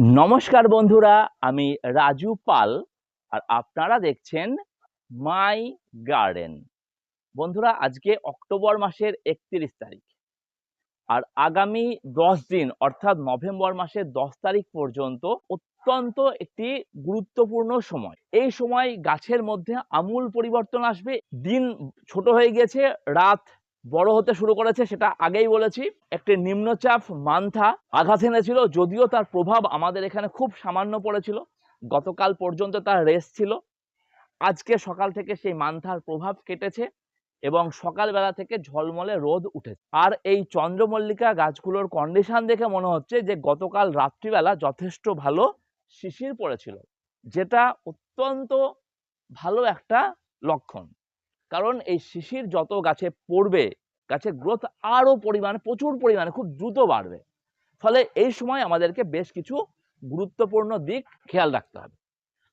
নমস্কার বন্ধুরা, আমি রাজু পাল আর আপনারা দেখছেন মাই গার্ডেন। বন্ধুরা, আজকে অক্টোবর মাসের একত্রিশ তারিখ আর আগামী দশ দিন, অর্থাৎ নভেম্বর মাসের দশ তারিখ পর্যন্ত অত্যন্ত একটি গুরুত্বপূর্ণ সময়। এই সময় গাছের মধ্যে আমূল পরিবর্তন আসবে, দিন ছোট হয়ে গেছে, রাত বড় হতে শুরু করেছে, সেটা আগেই বলেছি, একটি নিম্নচাপ মান্থা আঘাত এনেছিল, যদিও তার প্রভাব আমাদের এখানে খুব সামান্য পড়েছিল, গতকাল পর্যন্ত তার রেস ছিল। আজকে সকাল থেকে সেই মান্থার প্রভাব কেটেছে এবং সকালবেলা থেকে ঝলমলে রোদ উঠেছে। আর এই চন্দ্রমল্লিকা গাছগুলোর কন্ডিশন দেখে মনে হচ্ছে যে, গতকাল রাত্রিবেলা যথেষ্ট ভালো শিশির পড়েছিল, যেটা অত্যন্ত ভালো একটা লক্ষণ। কারণ এই শিশির যত গাছে পড়বে, গাছের গ্রোথ আরও পরিমাণে, প্রচুর পরিমাণে, খুব দ্রুত বাড়বে। ফলে এই সময় আমাদেরকে বেশ কিছু গুরুত্বপূর্ণ দিক খেয়াল রাখতে হবে।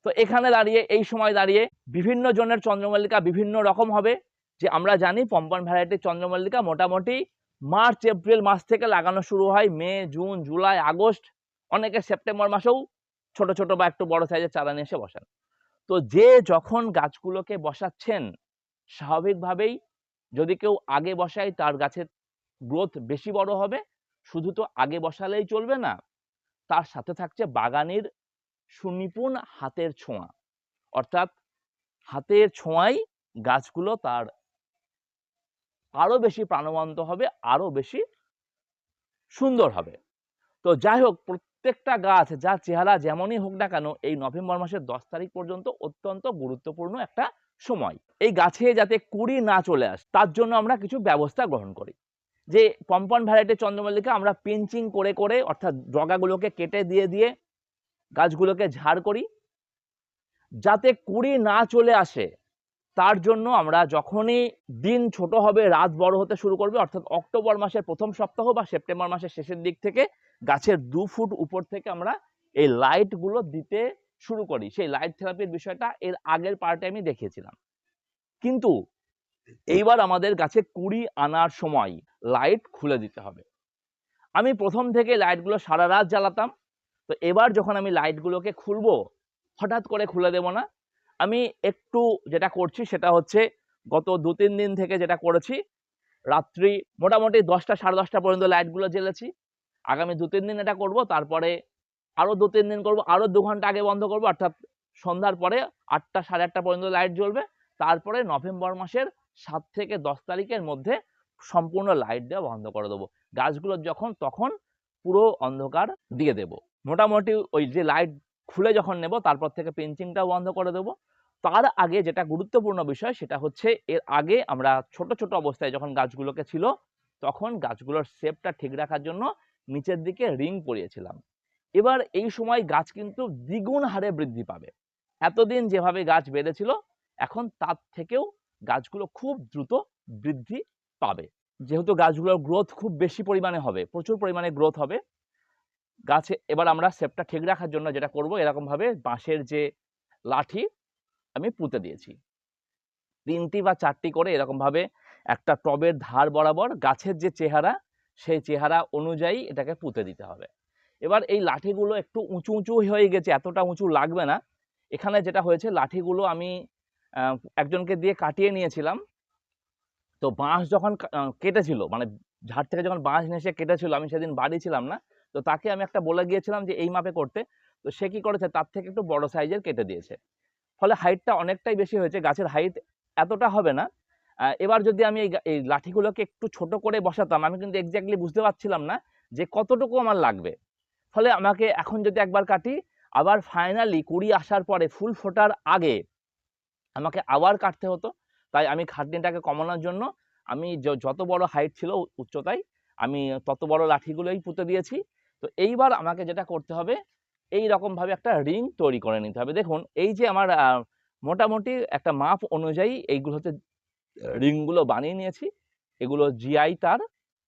তো এখানে দাঁড়িয়ে, এই সময় দাঁড়িয়ে বিভিন্ন জনের চন্দ্রমল্লিকা বিভিন্ন রকম হবে। যে আমরা জানি পম্পন ভ্যারাইটির চন্দ্রমল্লিকা মোটামুটি মার্চ, এপ্রিল মাস থেকে লাগানো শুরু হয়, মে, জুন, জুলাই, আগস্ট, অনেকে সেপ্টেম্বর মাসেও ছোট ছোট বা একটু বড় সাইজের চারা নিয়ে এসে বসান। তো যে যখন গাছগুলোকে বসাচ্ছেন স্বাভাবিকভাবেই যদি কেউ আগে বসায় তার গাছের গ্রোথ বেশি বড় হবে। শুধু তো আগে বসালেই চলবে না, তার সাথে থাকছে বাগানের সুনিপুণ হাতের ছোঁয়া। অর্থাৎ হাতের ছোঁয়াই গাছগুলো তার আরও বেশি প্রাণবন্ত হবে, আরও বেশি সুন্দর হবে। তো যাই হোক, প্রত্যেকটা গাছ যা চেহারা যেমনই হোক না কেন, এই নভেম্বর মাসের দশ তারিখ পর্যন্ত অত্যন্ত গুরুত্বপূর্ণ একটা সময়। এই গাছে যাতে কুড়ি না চলে আসে, তার জন্য আমরা কিছু ব্যবস্থা গ্রহণ করি। যে পম্পন ভ্যারাইটির চন্দ্রমল্লিকা আমরা পিঞ্চিং করে করে, অর্থাৎ ডগাগুলোকে কেটে দিয়ে দিয়ে গাছগুলোকে ঝাড় করি। যাতে কুড়ি না চলে আসে, তার জন্য আমরা যখনই দিন ছোট হবে, রাত বড় হতে শুরু করবে, অর্থাৎ অক্টোবর মাসের প্রথম সপ্তাহ বা সেপ্টেম্বর মাসের শেষের দিক থেকে গাছের দু ফুট উপর থেকে আমরা এই লাইটগুলো দিতে শুরু করি। সেই লাইট থেরাপির বিষয়টা এর আগের পার্টে আমি দেখিয়েছিলাম। কিন্তু এইবার আমাদের গাছে কুড়ি আনার সময় লাইট খুলে দিতে হবে। আমি প্রথম থেকে লাইটগুলো সারা রাত জ্বালাতাম। তো এবার যখন আমি লাইটগুলোকে খুলবো হঠাৎ করে খুলে দেব না। আমি একটু যেটা করছি সেটা হচ্ছে গত দু তিন দিন থেকে যেটা করেছি রাত্রি মোটামুটি দশটা সাড়ে দশটা পর্যন্ত লাইটগুলো জ্বেলেছি। আগামী দু তিন দিন এটা করব তারপরে আরও দু, তিন দিন করব আরও দু ঘণ্টা আগে বন্ধ করব, অর্থাৎ সন্ধ্যার পরে আটটা, সাড়ে আটটা পর্যন্ত লাইট জ্বলবে। তারপরে নভেম্বর মাসের সাত থেকে দশ তারিখের মধ্যে সম্পূর্ণ লাইট দেওয়া বন্ধ করে দেবো। গাছগুলো যখন, তখন পুরো অন্ধকার দিয়ে দেব। মোটামুটি ওই যে লাইট খুলে যখন নেব, তারপর থেকে পিঞ্চিংটাও বন্ধ করে দেবো। তার আগে যেটা গুরুত্বপূর্ণ বিষয়, সেটা হচ্ছে এর আগে আমরা ছোট ছোট অবস্থায় যখন গাছগুলোকে ছিল, তখন গাছগুলোর শেপটা ঠিক রাখার জন্য নিচের দিকে রিং পরিয়েছিলাম। এবার এই সময় গাছ কিন্তু দ্বিগুণ হারে বৃদ্ধি পাবে। এতদিন যেভাবে গাছ বেড়েছিল এখন তার থেকেও গাছগুলো খুব দ্রুত বৃদ্ধি পাবে। যেহেতু গাছগুলোর গ্রোথ খুব বেশি পরিমাণে হবে, প্রচুর পরিমাণে গ্রোথ হবে, গাছে এবার আমরা সেপটা ঠিক রাখার জন্য যেটা করব, এরকমভাবে বাঁশের যে লাঠি আমি পুঁতে দিয়েছি। তিনটি বা চারটি করে এরকমভাবে একটা টবের ধার বরাবর গাছের যে চেহারা, সেই চেহারা অনুযায়ী এটাকে পুঁতে দিতে হবে। এবার এই লাঠিগুলো একটু উঁচু উঁচু হয়ে গেছে, এতটা উঁচু লাগবে না। এখানে যেটা হয়েছে, লাঠিগুলো আমি একজনকে দিয়ে কাটিয়ে নিয়েছিলাম। তো বাঁশ যখন কেটেছিল মানে ঝাড় থেকে যখন বাঁশ নিয়ে এসে কেটেছিল, আমি সেদিন বাড়ি ছিলাম না। তো তাকে আমি একটা বলে গিয়েছিলাম যে, এই মাপে করতে। তো সে কি করেছে, তার থেকে একটু বড় সাইজের কেটে দিয়েছে। ফলে হাইটটা অনেকটাই বেশি হয়েছে, গাছের হাইট এতটা হবে না। এবার যদি আমি এই লাঠিগুলোকে একটু ছোট করে বসাতাম, আমি কিন্তু এক্স্যাক্টলি বুঝতে পারছিলাম না যে, কতটুকু আমার লাগবে। ফলে আমাকে এখন যদি একবার কাটি, আবার ফাইনালি কুড়ি আসার পরে ফুল ফোটার আগে আমাকে আবার কাটতে হতো। তাই আমি খাটনিটাকে কমানোর জন্য আমি যত বড় হাইট ছিল উচ্চতায় আমি তত বড় লাঠিগুলোই পুঁতে দিয়েছি। তো এইবার আমাকে যেটা করতে হবে, এই রকম ভাবে একটা রিং তৈরি করে নিতে হবে। দেখুন, এই যে আমার মোটামুটি একটা মাপ অনুযায়ী এইগুলোতে রিংগুলো বানিয়ে নিয়েছি। এগুলো জিআই তার।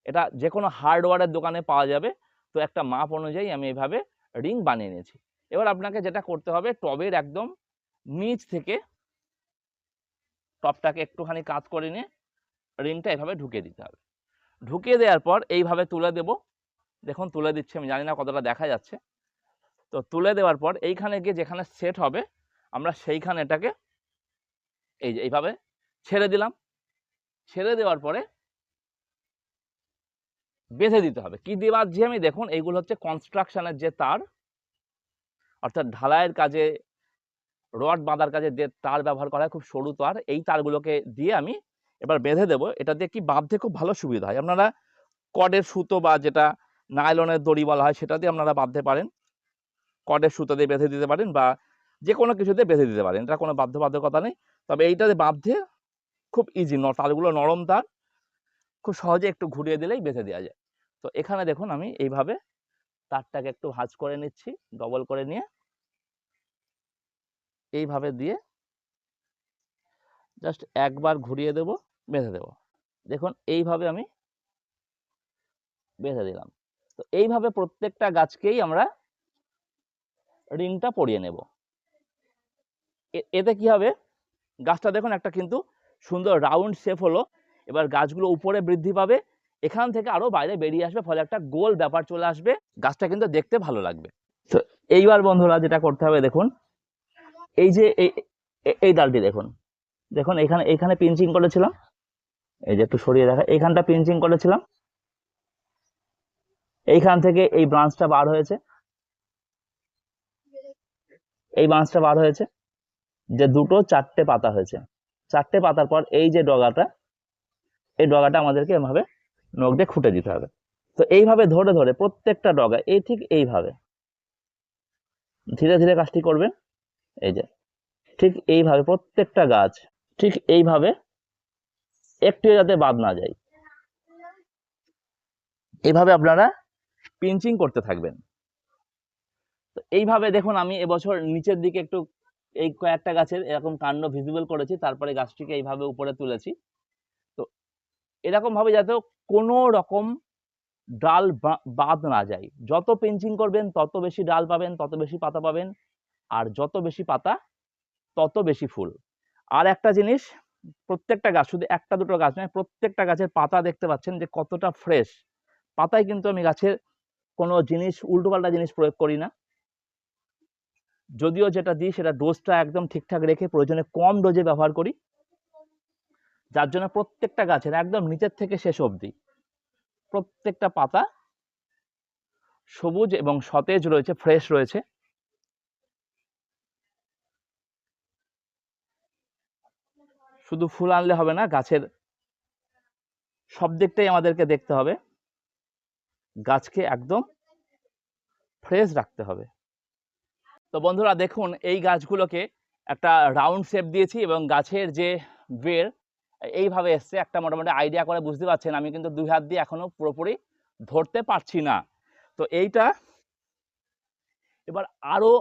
এটা যে কোনো হার্ডওয়্যারের দোকানে পাওয়া যাবে। তো একটা মাপ অনুযায়ী আমি এইভাবে রিং বানিয়ে নিয়েছি। এবার আপনাকে যেটা করতে হবে, টবের একদম নিচ থেকে টপটাকে একটুখানি কাত করে নিয়ে রিংটা এভাবে ঢুকিয়ে দিতে হবে। ঢুকিয়ে দেওয়ার পর এইভাবে তুলে দেব। দেখুন, তুলে দিচ্ছি, আমি জানি না কতটা দেখা যাচ্ছে। তো তুলে দেওয়ার পর এইখানে গিয়ে যেখানে সেট হবে, আমরা সেইখানে এটাকে এই যে এইভাবে ছেড়ে দিলাম। ছেড়ে দেওয়ার পরে বেঁধে দিতে হবে। কি দিয়ে বাঁধছি আমি? দেখুন এইগুলো হচ্ছে কনস্ট্রাকশনের যে তার, অর্থাৎ ঢালাইয়ের কাজে, রড বাঁধার কাজে যে তার ব্যবহার করা হয়, খুব সরু তার, এই তারগুলোকে দিয়ে আমি এবার বেঁধে দেবো। এটা দিয়ে কি বাঁধতে খুব ভালো সুবিধা হয়। আপনারা কডের সুতো বা যেটা নাইলনের দড়ি বলা হয়, সেটা দিয়ে আপনারা বাঁধতে পারেন। কডের সুতো দিয়ে বেঁধে দিতে পারেন বা যে কোনো কিছুতে বেঁধে দিতে পারেন। এটা কোনো বাধ্যবাধকতা নেই। তবে এইটাতে বাঁধতে খুব ইজি তারগুলো নরম তার খুব সহজে একটু ঘুরিয়ে দিলেই বেঁধে দেওয়া যায়। তো এখানে দেখুন আমি এইভাবে তারটাকে একটু ভাঁজ করে নিচ্ছি ডবল করে নিয়ে। এইভাবে দিয়ে জাস্ট একবার ঘুরিয়ে দেব, বেঁধে দেব। দেখুন এইভাবে আমি বেঁধে দিলাম। তো এইভাবে প্রত্যেকটা গাছকেই আমরা রিংটা পরিয়ে নেব। এতে কি হবে? গাছটা দেখুন একটা কিন্তু সুন্দর রাউন্ড শেপ হলো। এবার গাছগুলো উপরে বৃদ্ধি পাবে, এখান থেকে আরও বাইরে বেরিয়ে আসবে, ফলে একটা গোল ব্যাপার চলে আসবে, গাছটা কিন্তু দেখতে ভালো লাগবে। তো এইবার বন্ধুরা যেটা করতে হবে দেখুন, এই যে এই এই ডালটি দেখুন দেখুন এখানে এখানে পিঞ্চিং করেছিলাম, এই যে একটু সরিয়ে দেখা এইখানটা পিঞ্চিং করেছিলাম, এইখান থেকে এই ব্রাঞ্চটা বার হয়েছে, এই ব্রাঞ্চটা বার হয়েছে, যে দুটো চারটে পাতা হয়েছে, চারটে পাতার পর এই যে ডগাটা এই ডগাটা আমাদেরকে এভাবে নখ দিয়ে খুঁটে দিতে হবে। তো এইভাবে ধরে ধরে প্রত্যেকটা ডগা, এই ঠিক এইভাবে। ধীরে ধীরে কাজটি করবেন, এই যে, ঠিক এইভাবে প্রত্যেকটা গাছ, ঠিক এইভাবে একটু যাতে বাদ না যায়। এইভাবে আপনারা পিঞ্চিং করতে থাকবেন। তো এইভাবে দেখুন, আমি এবছর নিচের দিকে একটু, এই কয়েকটা গাছের এরকম কাণ্ড ভিজিবল করেছি, তারপরে গাছটিকে এইভাবে উপরে তুলেছি। এরকম ভাবে যাতে কোনো রকম ডাল বাদ না যায়। যত পিঞ্চিং করবেন, তত বেশি ডাল পাবেন, তত বেশি পাতা পাবেন, আর যত বেশি পাতা, তত বেশি ফুল। আর একটা জিনিস, প্রত্যেকটা গাছ, শুধু একটা দুটো গাছ নয়, প্রত্যেকটা গাছের পাতা দেখতে পাচ্ছেন যে কতটা ফ্রেশ পাতায় কিন্তু আমি গাছের কোনো জিনিস, উল্টোপাল্টা জিনিস প্রয়োগ করি না। যদিও যেটা দিই, সেটা ডোজটা একদম ঠিকঠাক রেখে প্রয়োজনে কম ডোজে ব্যবহার করি। যার জন্য প্রত্যেকটা গাছের একদম নিচের থেকে শেষ অবধি প্রত্যেকটা পাতা সবুজ এবং সতেজ রয়েছে ফ্রেশ রয়েছে। শুধু ফুল আনলে হবে না, গাছের সব দিকটাই আমাদেরকে দেখতে হবে। গাছকে একদম ফ্রেশ রাখতে হবে। তো বন্ধুরা দেখুন, এই গাছগুলোকে একটা রাউন্ড শেপ দিয়েছি এবং গাছের যে বের এইভাবে এসছে, একটা মোটামুটি আইডিয়া করে বুঝতে পারছেন, আমি কিন্তু দুই হাত দিয়ে এখনও পুরোপুরি ধরতে পারছি না। তো এইটা এবার আরও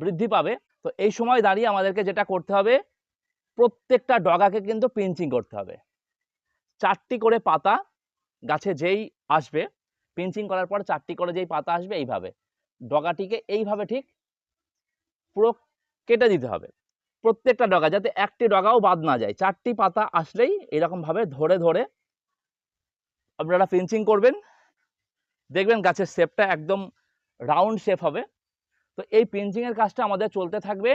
বৃদ্ধি পাবে। তো এই সময় দাঁড়িয়ে আমাদেরকে যেটা করতে হবে, প্রত্যেকটা ডগাকে কিন্তু পিঞ্চিং করতে হবে। চারটি করে পাতা গাছে যেই আসবে পিঞ্চিং করার পর চারটি করে যেই পাতা আসবে এইভাবে। ডগাটিকে এইভাবে ঠিক পুরো কেটে দিতে হবে। প্রত্যেকটা ডগা, যাতে একটি ডগাও বাদ না যায়। চারটি পাতা আসলেই এরকম ভাবে ধরে ধরে আপনারা পিঞ্চিং করবেন। দেখবেন গাছের শেপটা একদম রাউন্ড শেপ হবে। তো এই পিঞ্চিং এর কাজটা আমাদের চলতে থাকবে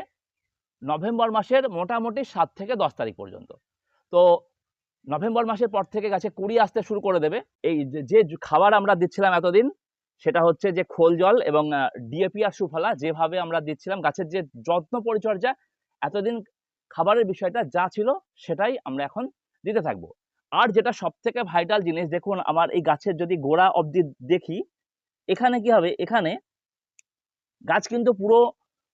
নভেম্বর মাসের মোটামুটি সাত থেকে দশ তারিখ পর্যন্ত। তো নভেম্বর মাসের পর থেকে গাছে কুড়ি আসতে শুরু করে দেবে। এই যে খাবার আমরা দিচ্ছিলাম এতদিন, সেটা হচ্ছে যে খোল জল এবং ডিএপি আর সুফলা। যেভাবে আমরা দিচ্ছিলাম, গাছের যে যত্ন পরিচর্যা এতদিন খাবারের বিষয়টা যা ছিল সেটাই আমরা এখন দিতে থাকব। আর যেটা সব থেকে ভাইটাল জিনিস, দেখুন আমার এই গাছের যদি গোড়া অবধি দেখি, এখানে কি হবে? এখানে গাছ কিন্তু পুরো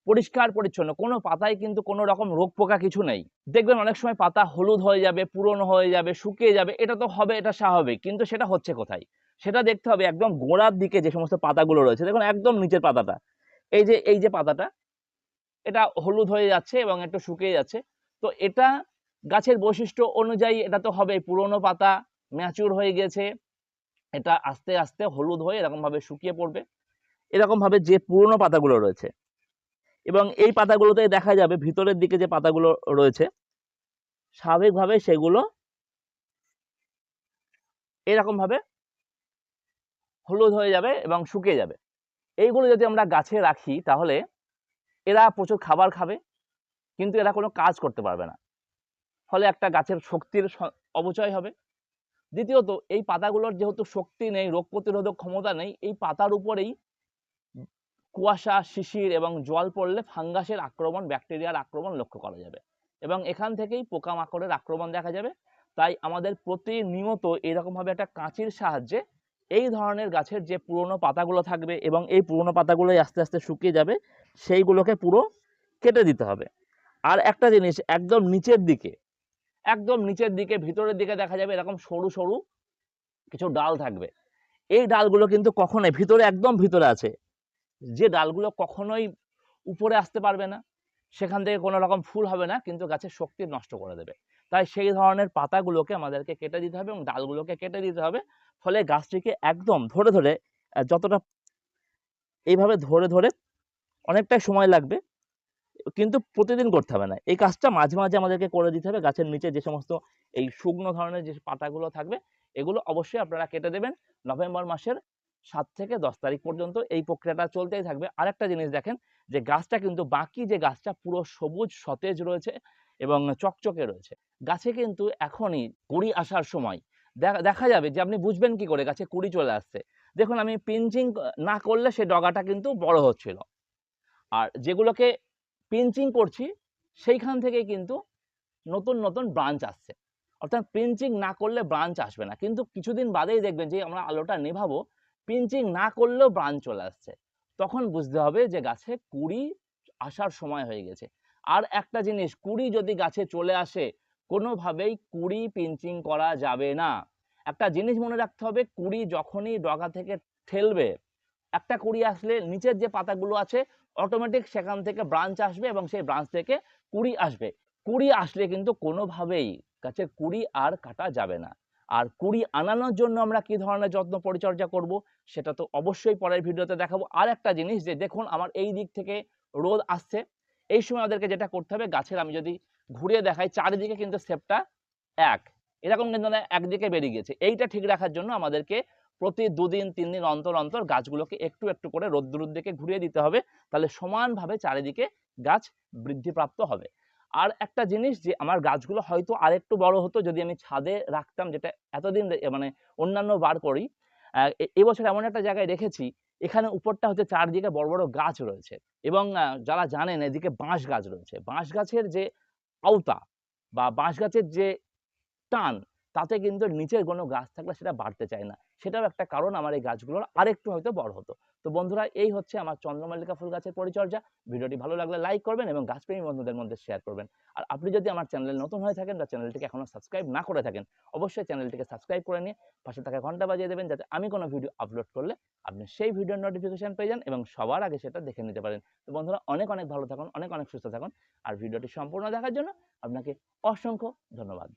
পরিষ্কার পরিচ্ছন্ন, কোনো পাতায় কিন্তু কোনো রকম রোগ পোকা কিছু নেই। দেখবেন অনেক সময় পাতা হলুদ হয়ে যাবে, পুরনো হয়ে যাবে, শুকিয়ে যাবে, এটা তো হবে, এটা স্বাভাবিক, কিন্তু সেটা হচ্ছে কোথায়? সেটা দেখতে হবে একদম গোড়ার দিকে যে সমস্ত পাতাগুলো রয়েছে, দেখুন একদম নিচের পাতাটা। এই যে এই যে পাতাটা এটা হলুদ হয়ে যাচ্ছে এবং একটু শুকিয়ে যাচ্ছে। তো এটা গাছের বৈশিষ্ট্য অনুযায়ী এটা তো হবে, পুরনো পাতা ম্যাচুর হয়ে গেছে, এটা আস্তে আস্তে হলুদ হয়ে এরকম ভাবে শুকিয়ে পড়বে। এরকম ভাবে যে পুরনো পাতাগুলো রয়েছে, এবং এই পাতাগুলোতে দেখা যাবে ভিতরের দিকে যে পাতাগুলো রয়েছে, স্বাভাবিকভাবে সেগুলো এরকম ভাবে হলুদ হয়ে যাবে এবং শুকিয়ে যাবে। এইগুলো যদি আমরা গাছে রাখি তাহলে এরা প্রচুর খাবার খাবে, কিন্তু এরা কোনো কাজ করতে পারবে না। ফলে একটা গাছের শক্তির অপচয় হবে। দ্বিতীয়ত, এই পাতাগুলোর যেহেতু শক্তি নেই, রোগ প্রতিরোধক ক্ষমতা নেই, এই পাতার উপরেই কুয়াশা, শিশির এবং জল পড়লে ফাঙ্গাসের আক্রমণ, ব্যাকটেরিয়ার আক্রমণ লক্ষ্য করা যাবে। এবং এখান থেকেই পোকামাকড়ের আক্রমণ দেখা যাবে। তাই আমাদের প্রতিনিয়ত এরকমভাবে একটা কাঁচির সাহায্যে এই ধরনের গাছের যে পুরনো পাতাগুলো থাকবে এবং এই পুরনো পাতাগুলোই আস্তে আস্তে শুকিয়ে যাবে, সেইগুলোকে পুরো কেটে দিতে হবে। আর একটা জিনিস, একদম নিচের দিকে, একদম নিচের দিকে, ভিতরের দিকে দেখা যাবে এরকম সরু সরু কিছু ডাল থাকবে। এই ডালগুলো কিন্তু কখনোই, ভিতরে একদম ভিতরে আছে, যে ডালগুলো কখনোই উপরে আসতে পারবে না, সেখান থেকে কোনো রকম ফুল হবে না, কিন্তু গাছের শক্তি নষ্ট করে দেবে। তাই সেই ধরনের পাতাগুলোকে আমাদেরকে কেটে দিতে হবে এবং ডালগুলোকে কেটে দিতে হবে। ফলে গাছটিকে একদম ধরে ধরে যতটা এইভাবে ধরে ধরে অনেকটাই সময় লাগবে, কিন্তু প্রতিদিন করতে হবে না। এই কাজটা মাঝে মাঝে আমাদেরকে করে দিতে হবে। গাছের নিচে যে সমস্ত এই শুকনো ধরনের যে পাতাগুলো থাকবে, এগুলো অবশ্যই আপনারা কেটে দেবেন। নভেম্বর মাসের সাত থেকে দশ তারিখ পর্যন্ত এই প্রক্রিয়াটা চলতেই থাকবে। আরেকটা জিনিস দেখেন যে, গাছটা কিন্তু বাকি যে গাছটা পুরো সবুজ, সতেজ রয়েছে। এবং চকচকে রয়েছে। গাছে কিন্তু এখনই কুড়ি আসার সময়। দেখা যাবে যে আপনি বুঝবেন কি করে গাছে কুড়ি চলে আসছে। দেখুন, আমি পিঞ্চিং না করলে সে ডগাটা কিন্তু বড় হচ্ছিল। আর যেগুলোকে পিঞ্চিং করছি, সেইখান থেকে কিন্তু নতুন নতুন ব্রাঞ্চ আসছে। অর্থাৎ পিঞ্চিং না করলে ব্রাঞ্চ আসবে না। কিন্তু কিছুদিন বাদেই দেখবেন যে আমরা আলোটা নেভাবো পিঞ্চিং না করলেও ব্রাঞ্চ চলে আসছে। তখন বুঝতে হবে যে গাছে কুড়ি আসার সময় হয়ে গেছে। আর একটা জিনিস, কুড়ি যদি গাছে চলে আসে, কোনোভাবেই কুড়ি পিঞ্চিং করা যাবে না। একটা জিনিস মনে রাখতে হবে, কুড়ি যখনই ডগা থেকে ঠেলবে, একটা কুড়ি আসলে নিচের যে পাতাগুলো আছে অটোমেটিক সেখান থেকে ব্রাঞ্চ আসবে এবং সেই ব্রাঞ্চ থেকে কুড়ি আসবে। কুড়ি আসলে কিন্তু কোনোভাবেই গাছের কুড়ি আর কাটা যাবে না। আর কুড়ি আনানোর জন্য আমরা কি ধরনের যত্ন পরিচর্যা করব, সেটা তো অবশ্যই পরের ভিডিওতে দেখাবো। আর একটা জিনিস যে, দেখুন, আমার এই দিক থেকে রোদ আসছে এই সময় আমাদেরকে যেটা করতে হবে, গাছের আমি যদি ঘুরিয়ে দেখাই, চারিদিকে কিন্তু সেপটা এক। এরকম কিন্তু একদিকে বেরিয়ে গেছে এইটা ঠিক রাখার জন্য আমাদেরকে প্রতি দুদিন, তিন দিন অন্তর অন্তর গাছগুলোকে একটু একটু করে রোদ্দুর দিকে ঘুরিয়ে দিতে হবে। তাহলে সমানভাবে চারিদিকে গাছ বৃদ্ধিপ্রাপ্ত হবে। আর একটা জিনিস যে, আমার গাছগুলো হয়তো আরেকটু বড় হতো, যদি আমি ছাদে রাখতাম, যেটা এতদিন মানে অন্যান্য বার করি এবছর এমন একটা জায়গায় রেখেছি এখানে উপরটা হচ্ছে চারদিকে বড় বড় গাছ রয়েছে এবং যারা জানেন এদিকে বাঁশ গাছ রয়েছে। বাঁশ গাছের যে আওতা বা বাঁশ গাছের যে টান, তাতে কিন্তু নিচের কোনো গাছ থাকলে সেটা বাড়তে চায় না। সেটাও একটা কারণ আমার এই গাছগুলোর আরেকটু হয়তো বড় হতো। তো বন্ধুরা, এই হচ্ছে আমার চন্দ্রমল্লিকা ফুল গাছের পরিচর্যা। ভিডিওটি ভালো লাগলে লাইক করবেন এবং গাছপ্রেমী বন্ধুদের মধ্যে শেয়ার করবেন। আর আপনি যদি আমার চ্যানেলে নতুন হয়ে থাকেন বা চ্যানেলটিকে এখনও সাবস্ক্রাইব না করে থাকেন, অবশ্যই চ্যানেলটিকে সাবস্ক্রাইব করে নিয়ে পাশে থাকা ঘণ্টা বাজিয়ে দেবেন যাতে আমি কোনো ভিডিও আপলোড করলে আপনি সেই ভিডিওর নোটিফিকেশন পেয়ে যান এবং সবার আগে সেটা দেখে নিতে পারেন। তো বন্ধুরা, অনেক অনেক ভালো থাকুন, অনেক অনেক সুস্থ থাকুন। আর ভিডিওটি সম্পূর্ণ দেখার জন্য আপনাকে অসংখ্য ধন্যবাদ।